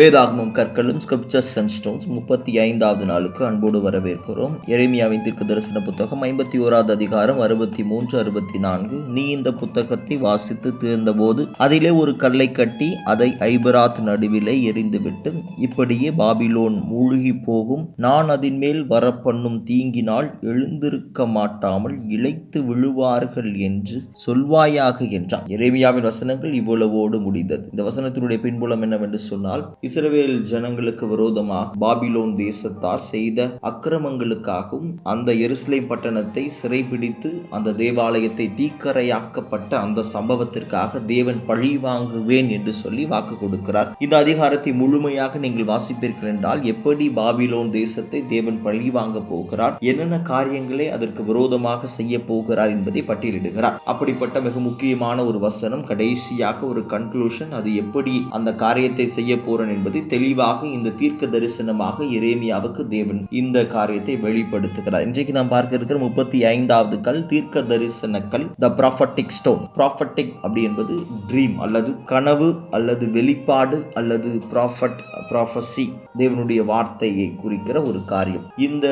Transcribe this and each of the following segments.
வேதாகமம் கற்களும் scriptures and stones முப்பத்தி ஐந்தாவது நாளுக்கு அன்போடு வரவேற்கிறோம். எரேமியாவின் தீர்க்க தரிசன புத்தகம் ஐம்பத்தி ஓராவது அதிகாரம் அறுபத்தி மூன்று அறுபத்தி நான்கு நீ இந்த புத்தகத்தை வாசித்து தீர்ந்தபோது அதிலே ஒரு கல்லை கட்டி அதை ஐபராத் நடுவிலே எறிந்துவிட்டு இப்படியே பாபிலோன் மூழ்கி போகும் நான் அதன் மேல் வரப்பண்ணும் தீங்கினால் எழுந்திருக்க மாட்டாமல் இழைத்து விழுவார்கள் என்று சொல்வாயாக என்றான். எரேமியாவின் வசனங்கள் இவ்வளவோடு முடிந்தது. இந்த வசனத்தினுடைய பின்புலம் என்னவென்று சொன்னால் இஸ்ரவேல் ஜனங்களுக்கு விரோதமாக பாபிலோன் தேசத்தார் செய்த அக்கிரமங்களுக்காகவும் அந்த எருசலேம் பட்டணத்தை சிறைபிடித்து அந்த தேவாலயத்தை தீக்கரையாக்கப்பட்ட அந்த சம்பவத்திற்காக தேவன் பழி வாங்குவேன் என்று சொல்லி வாக்கு கொடுக்கிறார். இந்த அதிகாரத்தை முழுமையாக நீங்கள் வாசிப்பீர்கள் என்றால் எப்படி பாபிலோன் தேசத்தை தேவன் பழி வாங்க போகிறார்? என்னென்ன காரியங்களை அதற்கு விரோதமாக செய்ய போகிறார் என்பதை பட்டியலிடுகிறார். அப்படிப்பட்ட மிக முக்கியமான ஒரு வசனம் கடைசியாக ஒரு கன்க்ளூஷன் அது எப்படி அந்த காரியத்தை செய்ய போறேன் என்பதை தெளிவாக இந்த தீர்க்க தரிசனமாக எரேமியாவுக்கு தேவன் இந்த காரியத்தை வெளிப்படுத்துகிறார். இன்றைக்கு நாம் பார்க்க இருக்கிற முப்பத்தி ஐந்தாவது கல் தீர்க்க தரிசன கல் த ப்ராஃபட்டிக் ஸ்டோன் ப்ராஃபட்டிக் அப்படி என்பது ட்ரீம் அல்லது கனவு அல்லது வெளிப்பாடு அல்லது ப்ராஃபட் ப்ராஃபசி தேவனுடைய வார்த்தையை குறிக்கிற ஒரு காரியம். இந்த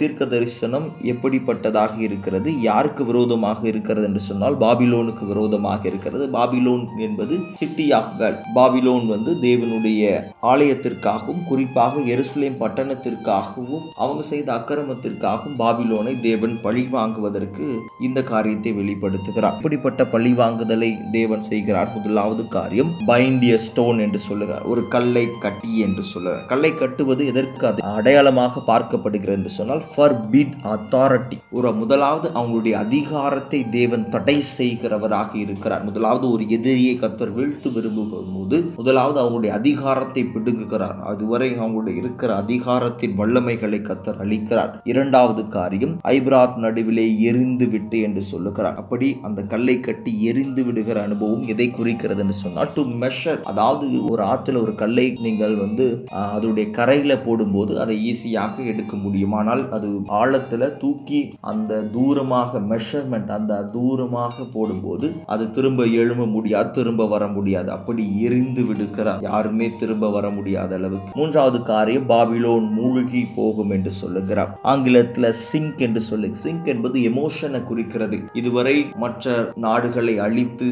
தீர்க்க தரிசனம் எப்படிப்பட்டதாக இருக்கிறது? யாருக்கு விரோதமாக இருக்கிறது என்று சொன்னால் பாபிலோனுக்கு விரோதமாக இருக்கிறது. பாபிலோன் என்பது சிட்டி ஆஃப் காட் பாபிலோன் வந்து தேவனுடைய ஆலயத்திற்காகவும் குறிப்பாக எருசலேம் பட்டணத்திற்காகவும் அவங்க செய்த அக்கிரமத்திற்காகவும் பாபிலோனை தேவன் பழி வாங்குவதற்கு இந்த காரியத்தை வெளிப்படுத்துகிறார். இப்படிப்பட்ட பழி வாங்குதலை தேவன் செய்கிறார். முதலாவது காரியம் பைண்டிய ஸ்டோன் என்று சொல்லுகிறார். ஒரு கல்லை கட்டி என்று சொல்லுகிறார். கல்லை கட்டுவது எதற்கு? அது அடையாளமாக பார்க்கப்படுகிறது என்று சொன்னால் ஃபார் பிட் அத்தாரிட்டி ஒரு முதலாவது அவங்களுடைய அதிகாரத்தை தேவன் தடை செய்கிறவராக இருக்கிறார். முதலாவது ஒரு எதிரியை கத்தர் வீழ்த்து விரும்பும் போது முதலாவது அவங்களுடைய அதிகாரத்தை பிடுங்குகிறார் அதுவரை அவங்களுடைய இருக்கிற அதிகாரத்தின் வல்லமைகளை கத்தர் அளிக்கிறார் இரண்டாவது காரியம் ஐப்ராத் நடுவிலே எரிந்து விட்டு என்று சொல்லுகிறார். அப்படி அந்த கல்லை கட்டி எரிந்து விடுகிற அனுபவம் எதை குறிக்கிறது என்று சொன்னால் டு மெஷர் அதாவது ஒரு ஆற்றுல ஒரு கல்லை நீங்கள் வந்து அதனுடைய கரையில போடும்போது அதை ஈஸியாக எடுக்க முடியும். ஆனால் அது ஆழத்துல தூக்கி அந்த தூரமாக மெஷர்மெண்ட் அந்த தூரமாக போடும்போது அது திரும்ப எழும்ப முடியாது திரும்ப வர முடியாது. அப்படி எரிந்து விடுக்கிறார் யாருமே திரும்ப வர முடியாது. அளவுக்கு. மூன்றாவது காரியம் பாபிலோன் மூழ்கி போகும் என்று சொல்லுகிறார். ஆங்கிலத்தில் சிங்க் என்று சொல்லு சிங்க் என்பது எமோஷனை குறிக்கிறது. இதுவரை மற்ற நாடுகளை அழித்து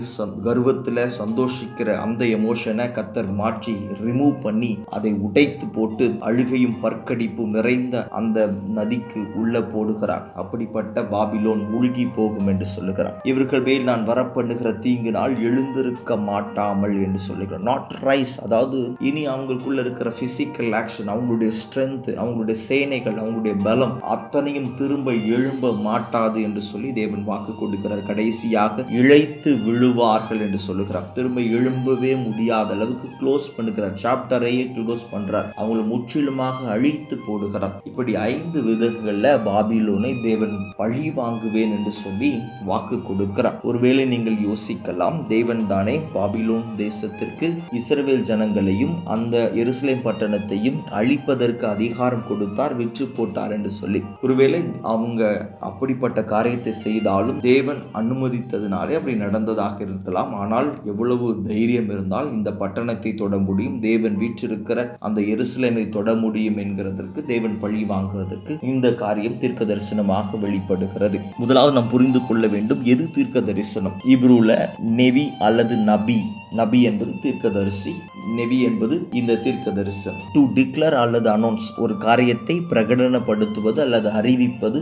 கர்வத்தில் சந்தோஷிக்கிற அந்த எமோஷனை கத்தர் மாற்றி ரிமூவ் பண்ணி அதை உடைத்து போட்டு அழுகையும் பற்கடிப்பும் நிறைந்த அந்த நதிக்கு உள்ள போடுகிறார். அப்படிப்பட்ட பாபிலோன் மூழ்கி போகும் என்று சொல்லுகிறார். இவர்கள் மேல் நான் வரப்பண்ணுகிற தீங்கினால் எழுந்திருக்க மாட்டாமல் என்று சொல்லுகிறார். நாட் ரைஸ் அதாவது இனி அவங்களுக்குள்ள இருக்கிற பிசிக்கல் ஆக்ஷன் அவங்களுடைய ஸ்ட்ரென்த் அவங்களுடைய சேனைகள் அவங்களுடைய பலம் அத்தனையும் திரும்ப எழும்ப மாட்டாது என்று சொல்லி தேவன் வாக்கு கொடுக்கிறார். கடைசியாக இழைத்து விழுவார்கள் என்று சொல்லுகிறார். திரும்ப எழும்பவே முடியாத அளவுக்கு க்ளோஸ் பண்ணுகிறார். சாப்டரையே க்ளோஸ் பண்றார். அவங்களை முற்றிலுமாக அழித்து போடுகிறார். இப்படி ஐந்து விதங்கள்ல பாபிலோனை தேவன் பழி வாங்குவேன் என்று சொல்லி வாக்கு கொடுக்கிறார். ஒருவேளை நீங்கள் யோசிக்கலாம் தேவன் தானே பாபிலோன் தேசத்திற்கு இஸ்ரவேல் ஜனங்களையும் அந்த எருசலேம் பட்டணத்தையும் அழிப்பதற்கு அதிகாரம் கொடுத்தார் விற்று போட்டார் என்று சொல்லி. ஒருவேளை அவங்க அப்படிப்பட்ட காரியத்தை செய்தாலும் தேவன் அனுமதித்ததினாலே அப்படி நடந்ததாக இருக்கலாம். ஆனால் எவ்வளவு தைரியம் இருந்தால் இந்த பட்டணத்தை தொட முடியும். தேவன் வீற்றிருக்கிற அந்த எருசலேமை தொட முடியும் என்கிறதற்கு தேவன் பழி வாங்குவதற்கு இந்த காரியம் தீர்க்க தரிசனமாக வெளிப்படுகிறது. முதலாவது நாம் புரிந்து கொள்ள வேண்டும் எது தீர்க்க தரிசனம் இப்ரூல நெவி அல்லது நபி. நபி என்பது தீர்க்கதரிசி. நெவி என்பது இந்த தீர்க்க தரிசனம். டு டிக்ளர் அல்லது அனௌன்ஸ் ஒரு காரியத்தை பிரகடனப்படுத்துவது அல்லது அறிவிப்பது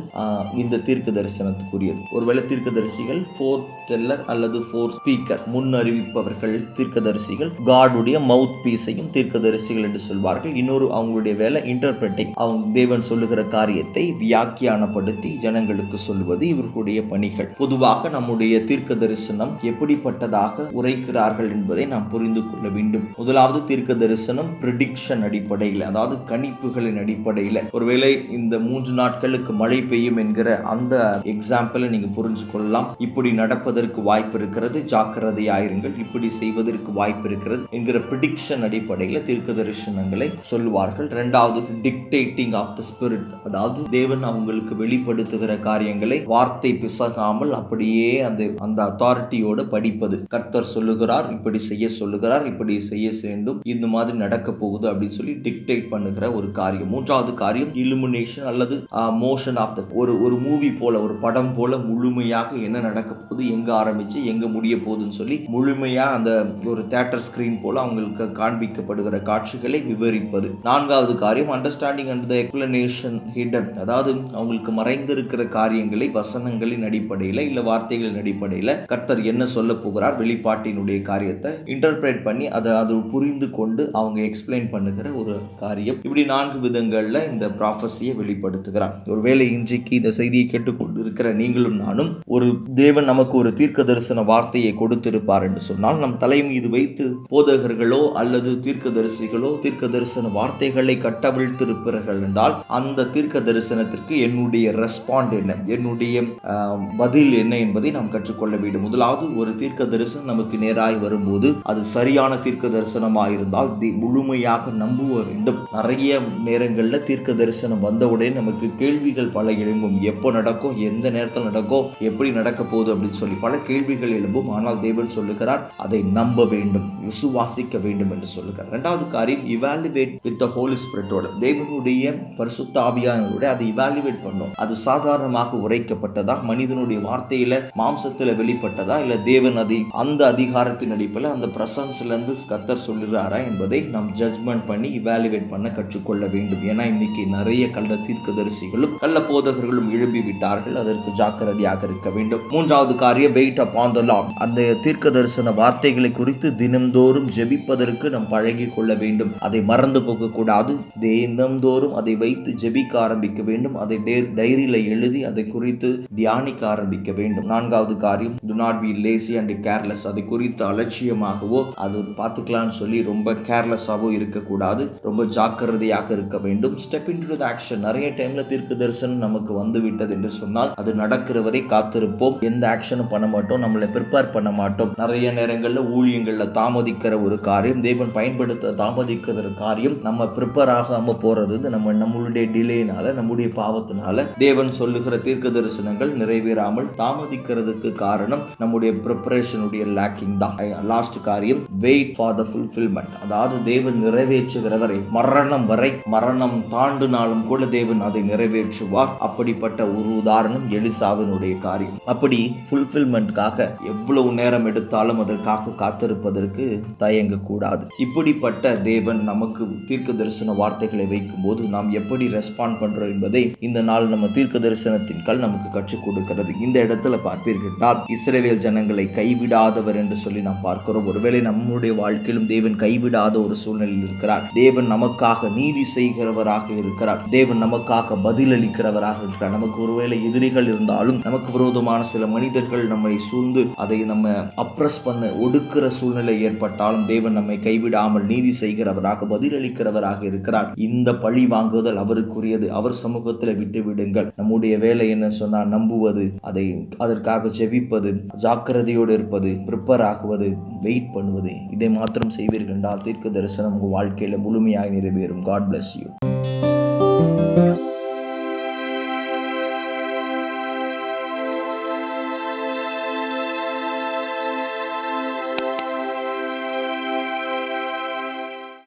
இந்த தீர்க்க தரிசனத்துக்குரியது. ஒருவேளை தீர்க்கதரிசிகள் ஃபோர் டெல்லர் அல்லது ஃபோர் ஸ்பீக்கர் முன் அறிவிப்பவர்கள் தீர்க்கதரிசிகள் காடுடைய மவுத் பீஸையும் தீர்க்கதரிசிகள் என்று சொல்வார்கள். இன்னொரு அவங்களுடைய வேலை இன்டர்பிரட்டிங் அவங்க தேவன் சொல்லுகிற காரியத்தை வியாக்கியானப்படுத்தி ஜனங்களுக்கு சொல்வது இவர்களுடைய பணிகள். பொதுவாக நம்முடைய தீர்க்க தரிசனம் எப்படிப்பட்டதாக உரைக்கிறார்கள் என்பதை நாம் புரிந்து கொள்ள வேண்டும். முதலாவது தீர்க்க தரிசனம் ப்ரிடிக்ஷன் அடிப்படையில் அதாவது கணிப்புகளின் அடிப்படையில். ஒருவேளை இந்த மூன்று நாட்களுக்கு மழை பெய்யும் என்கிற அந்த எக்ஸாம்பிளை நீங்க புரிஞ்சு கொள்ளலாம். இப்படி நடப்பதற்கு வாய்ப்பு இருக்கிறது. ஜாக்கிரதையாயிருங்கள். இப்படி செய்வதற்கு வாய்ப்பு இருக்கிறது என்கிற ப்ரிடிக்ஷன் அடிப்படையில் தீர்க்க தரிசனங்களை சொல்லுவார்கள். ரெண்டாவது டிக்டேட்டிங் ஆஃப் த ஸ்பிரிட் அதாவது தேவன் அவங்களுக்கு வெளிப்படுத்துகிற காரியங்களை வார்த்தை பிசகாமல் அப்படியே அந்த அந்த அத்தாரிட்டியோட படிப்பது. கர்த்தர் சொல்லுகிறார் இப்படி செய்ய சொல்லுகிறார் இப்படி செய்ய சேர்ந்தும் இந்த மாதிரி நடக்க போகுது அப்படின்னு சொல்லி டிக்டேட் பண்ணுகிற ஒரு காரியம். மூன்றாவது காரியம் இலுமினேஷன் அல்லது மோஷன் ஆஃப் த ஒரு ஒரு மூவி போல ஒரு படம் போல முழுமையாக என்ன நடக்க போகுது எங்க ஆரம்பிச்சு எங்க முடிய போகுதுன்னு சொல்லி முழுமையா அந்த ஒரு தேட்டர் ஸ்கிரீன் போல அவங்களுக்கு காண்பிக்கப்படுகிற காட்சிகளை விவரிப்பது. நான்காவது காரியம் understanding and the explanation hidden அதாவது அவங்களுக்கு மறைந்திருக்கிற காரியங்களை வசனங்களின் அடிப்படையில் இல்ல வார்த்தைகளின் அடிப்படையில் கர்த்தர் என்ன சொல்ல போகிறார் வெளிப்பாட்டினுடைய காரியத்தை இன்டர்பிரேட் பண்ணி அதை அது புரிந்து கொண்டு அவங்க எக்ஸ்பிளைன் பண்ணுகிற ஒரு காரியம். இப்படி நான்கு விதங்களில் இந்த ப்ராஃபஸியை வெளிப்படுத்துகிறார். ஒருவேளை இன்றைக்கு இந்த செய்தியை கேட்டுக்கொண்டு இருக்கிற நீங்களும் நானும் ஒரு தேவன் நமக்கு ஒரு தீர்க்க தரிசன வார்த்தையை கொடுத்திருப்பார் என்று சொன்னால் நம் தலை மீது வைத்து போதகர்களோ அல்லது தீர்க்க தரிசிகளோ தீர்க்க தரிசன வார்த்தைகளை கட்டவிழ்த்திருப்பார்கள் என்றால் அந்த தீர்க்க தரிசனத்திற்கு என்னுடைய ரெஸ்பாண்ட் என்ன? என்னுடைய பதில் என்ன என்பதை நாம் கற்றுக்கொள்ள வேண்டும். முதலாவது ஒரு தீர்க்க தரிசனம் நமக்கு நேராய் வரும்போது அது சரியான தீர்க்க தரிசனம் தரிசனமாக இருந்தால் தி- முழுமையாக நம்புவ வேண்டும் நிறைய நேரங்களில் தீர்க்க தரிசனம் வந்தவுடனே நமக்கு கேள்விகள் பல எழும்பும். எப்போ நடக்கும் எந்த நேரத்தில் நடக்கும் எப்படி நடக்க போகுது அப்படின்னு சொல்லி பல கேள்விகள் எழும்பும். ஆனால் தேவன் சொல்லுகிறார் அதை நம்ப வேண்டும் விசுவாசிக்க வேண்டும் என்று சொல்லுகிறார். இரண்டாவது காரியம் இவாலுவேட் வித் த ஹோலி ஸ்பிரிட்டோட தேவனுடைய பரிசுத்த ஆவியானோட அதை இவாலுவேட் பண்ணும். அது சாதாரணமாக உரைக்கப்பட்டதா? மனிதனுடைய வார்த்தையில மாம்சத்துல வெளிப்பட்டதா? இல்ல தேவன் அதை அந்த அதிகாரத்தின் அடிப்பில் அந்த பிரசன்ஸ்லேருந்து கத்தர் சொல்லுறாரா என்பதை நாம் ஜட்ஜ்மெண்ட் பண்ணி இவாலுவேட் பண்ண கற்றுக்கொள்ள வேண்டும். ஏன்னா இன்னைக்கு நிறைய கள்ள தீர்க்கதரிசிகளும் கள்ள போதகர்களும் எழும்பி விட்டார்கள். அதற்கு ஜாக்கிரதையாக இருக்க வேண்டும். மூன்றாவது காரியம் வெயிட் அப்பான் த லார்ட் அந்த தீர்க்க தரிசன வார்த்தைகளை குறித்து தினம்தோறும் ஜெபிப்பதற்கு நாம் பழகி கொள்ள வேண்டும். அதை மறந்து போக கூடாது தினம்தோறும் அதை வைத்து ஜெபிக்க ஆரம்பிக்க வேண்டும். அதை டைரியில எழுதி அதை குறித்து தியானிக்க ஆரம்பிக்க வேண்டும். நான்காவது காரியம் do not be lazy and careless அதை குறித்து அலட்சியமாகவோ அது பார்த்துக்கலாம்னு சொல்லி ரொம்ப கேர்லெஸ்ஸாகவும் இருக்கக்கூடாது. ரொம்ப ஜாக்கிரதையாக இருக்க வேண்டும். ஸ்டெப் இன் டு ஆக்ஷன் நிறைய டைம்ல தீர்க்க தரிசனம் நமக்கு வந்து விட்டது என்று சொன்னால் அது நடக்கிற வரை காத்திருப்போம். எந்த ஆக்ஷனும் பண்ண மாட்டோம். நம்மளை ப்ரிப்பேர் பண்ண மாட்டோம். நிறைய நேரங்களில் ஊழியங்களில் தாமதிக்கிற ஒரு காரியம் தேவன் பயன்படுத்த தாமதிக்கிற காரியம் நம்ம ப்ரிப்பேர் ஆகாம போறது நம்ம நம்மளுடைய டிலேனால நம்முடைய பாவத்தினால தேவன் சொல்லுகிற தீர்க்க தரிசனங்கள் நிறைவேறாமல் தாமதிக்கிறதுக்கு காரணம் நம்முடைய ப்ரிப்பரேஷனுடைய லேக்கிங் தான். லாஸ்ட் காரியம் வெயிட் ஃபார் த ஃபுல்ஃபில்மெண்ட் அதாவது தேவன் நிறைவேற்றுகிறவரை மரணம் வரை மரணம் தாண்டினாலும் கூட தேவன் அதை நிறைவேற்றுவார். அப்படிப்பட்ட ஒரு உதாரணம் எலிசாவினுடைய காரியம். அப்படி ஃபுல்ஃபில்மெண்ட்காக எவ்வளவு நேரம் எடுத்தாலும் அதற்காக காத்திருப்பதற்கு தயங்க கூடாது இப்படிப்பட்ட தேவன் நமக்கு தீர்க்க தரிசன வார்த்தைகளை வைக்கும் போது நாம் எப்படி ரெஸ்பாண்ட் பண்றோம் என்பதை இந்த நாள் நம்ம தீர்க்க தரிசனத்தின் கல் நமக்கு கற்றுக் கொடுக்கிறது. இந்த இடத்துல பார்ப்பீர்கள் இஸ்ரேவேல் ஜனங்களை கைவிடாதவர் என்று சொல்லி நாம் பார்க்கிறோம். ஒருவேளை நம்முடைய வாழ்க்கையிலும் தேவன் கைவிடாத ஒரு சூழ்நிலையில் இருக்கிறார். தேவன் நமக்காக நீதி செய்கிறவராக இருக்கிறார். தேவன் நமக்காக பதிலளிக்கிறவராக இருக்கிறார். நமக்கு ஒருவேளை எதிரிகள் இருந்தாலும் நமக்கு விரோதமான சில மனிதர்கள் நம்மை சூழ்ந்து அதை நம்ம அப்ரஸ் பண்ண ஒடுக்கிற சூழ்நிலை ஏற்பட்டாலும் தேவன் நம்மை கைவிடாமல் நீதி செய்கிறவராக பதிலளிக்கிறவராக இருக்கிறார். இந்த பழி வாங்குதல் அவருக்குரியது. அவர் சமூகத்தில் விட்டு விடுங்கள். நம்முடைய வேலை என்ன சொன்னால் நம்புவது அதை அதற்காக ஜெபிப்பது ஜாக்கிரதையோடு இருப்பது ப்ரிப்பர் ஆகுவது வெயிட் பண்ணுவது. இதை மாத்திரம் செய்வீர்கள் என்றால் தீர்க்க தரிசனம் உங்கள் வாழ்க்கையில் முழுமையாக நிறைவேறும். God bless you